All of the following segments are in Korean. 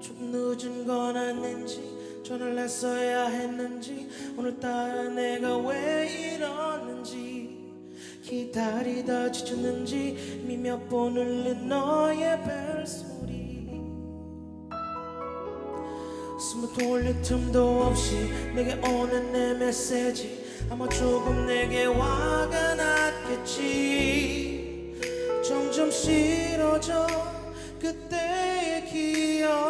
좀 늦은 건 아닌지 전화를 했어야 했는지 오늘따라 내가 왜 이러는지 기다리다 지쳤는지 이미 몇 번 울린 너의 벨소리. 숨을 돌릴 틈도 없이 내게 오는 내 메시지 아마 조금 내게 화가 났겠지. 점점 싫어져 그때의 기억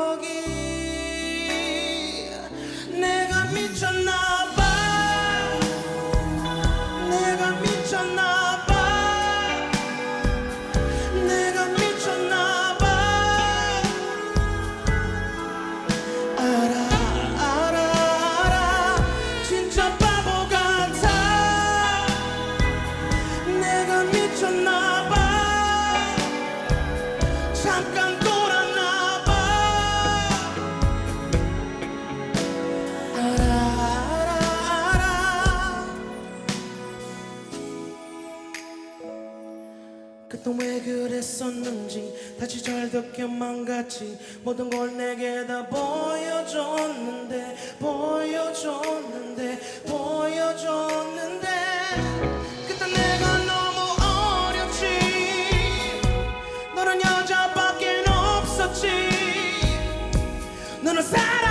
그땐 왜 그랬었는지 다시 절벽에만 같이 모든 걸 내게 다 보여줬는데 보여줬는데 보여줬는데. 그때 내가 너무 어렸지. 너는 여자밖에 없었지. 너는 사랑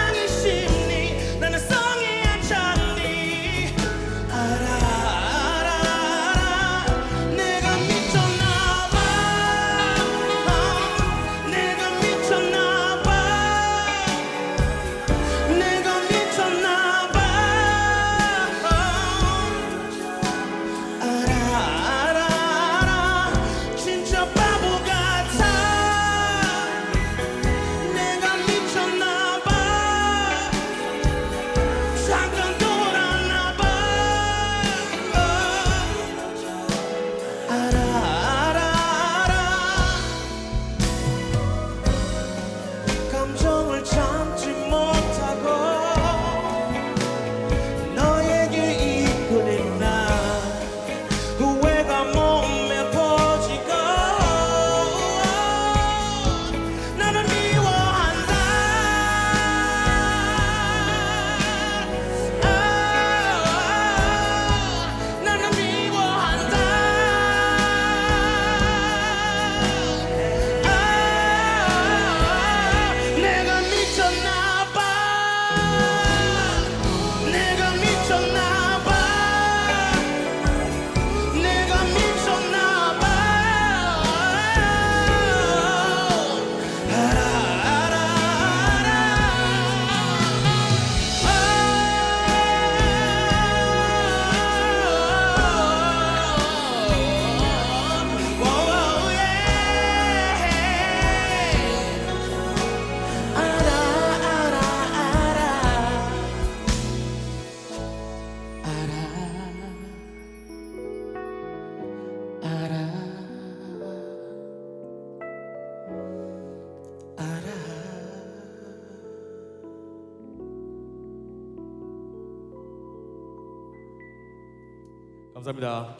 감사합니다.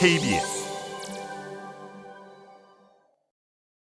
KBS